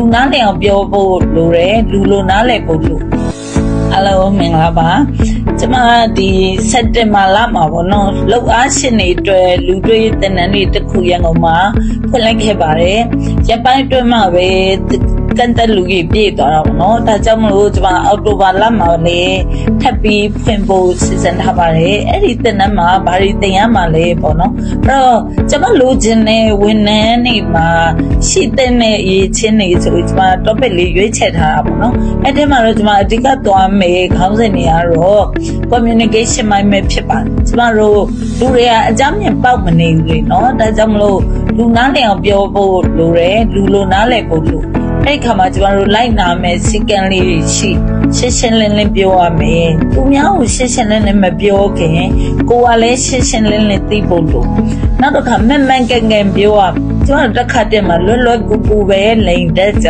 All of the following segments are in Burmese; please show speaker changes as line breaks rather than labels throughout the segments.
လူနားလည်အောင်ပြောဖို့လိုတယ်လူလိုနားလည်ဖို့လိုအလုံးမင်္ဂလာပါကျမဒီစက်တင်ဘာလမှာပေါ့နော်လောက်အားရှင်တွေအတွက်လူတွေတနန်းတွေတစ်ခုရန်ကုန်မှာဖွင့်လိုက်ခဲ့ပါတယ်ရပိုင်းအတွင်းမှာပဲ ကန်တက်လူကြီးပြည့်သွားတာပေါ့နော်ဒါကြောင့်မလို့ကျမအောက်တိုဘာလမှာလေထပ်ပြီးဖွင့်ဖို့စီစဉ်ထားပါတယ်အဲ့ဒီတနန်းမှာဘာတွေတင်ရမှာလဲပေါ့နော်အဲ့တော့ကျမလိုချင်တဲ့ဝန်ထမ်းတွေမှာရှိတဲ့အရေးချင်းတွေဆိုကျမ topic လေးရွေးချယ်ထားတာပေါ့နော်အဲ့ဒီမှာတော့ကျမအဓိကသွားမယ်ခေါင်းစဉ်တွေကတော့ communication မိုင်းပဲဖြစ်ပါတယ်ကျမတို့လူတွေကအကြမ်းမြင်ပေါက်မနေဘူးလေနော်ဒါကြောင့်မလို့လူနားလည်အောင်ပြောဖို့လိုတယ်လူလိုနားလည်ဖို့လို အဲ့ဒီခါမှာကျမတို့လိုက်နာမယ်စီကံလေးတွေရှိရှင်းရှင်းလင်းလင်းပြောရမယ်သူများကိုရှင်းရှင်းလင်းလင်းမပြောခင်ကိုကလည်းရှင်းရှင်းလင်းလင်းသိဖို့လိုနောက်တစ်ခါမန်မှန်ကန်ကန်ပြောရကျမတို့တစ်ခါတည်းမှာလွတ်လွတ်ကူကူပဲလိန်တတ်ကြ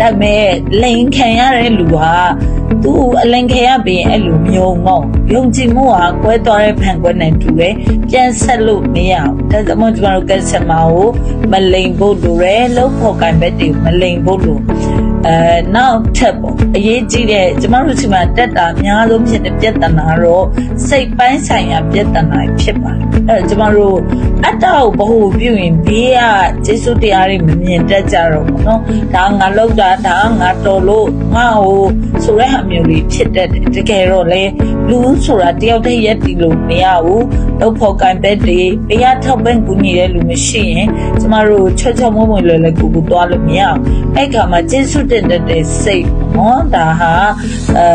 ဒါပေမဲ့လိန်ခံရတဲ့လူဟာသူ့အလင်ခံရပြီးအဲ့လိုမျိုးငေါ့ယုံကြည်မှုဟာကွဲသွားတဲ့ဖန်ကွက်နဲ့တူတယ်ပြန်ဆက်လို့မရအောင်ဒါကြောင့်မို့ကျမတို့ကက်စမာကိုမလိန်ဖို့လိုတယ်လို့ဖော်ကန်ဘက်တွေမလိန်ဖို့လိုအဲနောက်ထပ်ပေါ့အရေးကြီးတဲ့ကျမတို့ဒီမှာတက်တာအများဆုံးဖြစ်တဲ့ပြဿနာတော့စိတ်ပိုင်းဆိုင်ရာပြဿနာဖြစ်ပါတယ် အဲ့ကျမတို့အတ္တကိုဘ ਹੁ ပြုရင်ဘေးကကျေးဇူးတရားတွေမမြင်တတ်ကြတော့ဘူးနော်ဒါငါလောက်တာဒါငါတော်လို့ငါ့ဟိုဆိုတဲ့ဟာမျိုးလေးဖြစ်တတ်တယ်တကယ်တော့လေလူဆိုတာတယောက်တည်းရက်တီလို့မရဘူးတော့ဖော်ကန်ပဲတွေတရားထောက်ပံ့ကူညီတဲ့လူမရှိရင်ကျမတို့ချောချောမွမွလွယ်လွယ်ကူကူသွားလို့မရအောင်အဲ့ခါမှာကျေးဇူးတင်တဲ့စိတ်နော်ဒါဟာအဲ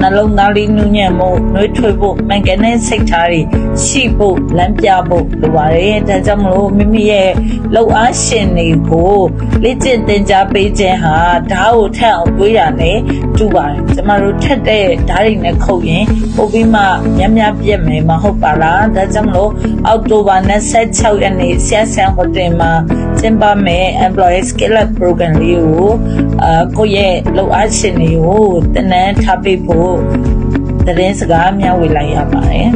နှလုံးသားလေးနူးညံ့မှုနှွေးထွေးဖို့မှန်ကန်တဲ့စိတ်ထားတွေရှိဖို့လမ်းပြဖို့လိုပါတယ်ဒါကြောင့်မလို့မိမိရဲ့လောက်အားရှင်တွေကိုလေ့ကျင့်သင်ကြားပေးခြင်းဟာဓာတ်ကိုထက်အောင်တွေးရနဲ့တူပါတယ်ကျမတို့ထက်တဲ့ဓာတ်တွေနဲ့ခုတ်ရင်ပိုပြီးမှညံ့ညံ့ပြည့်မယ်မဟုတ်ပါလားဒါကြောင့်မလို့အောက်တိုဘာ26ရက်နေ့ဆရာဆန်ဟိုတယ်မှာ ကျင်းပမယ် employee skill up program လေးကိုအာကိုယ့်ရဲ့လောက်အားရှင်တွေကိုတနန်းထားပေးဖို့သတင်းစကားမျှဝေလိုက်ရပါတယ်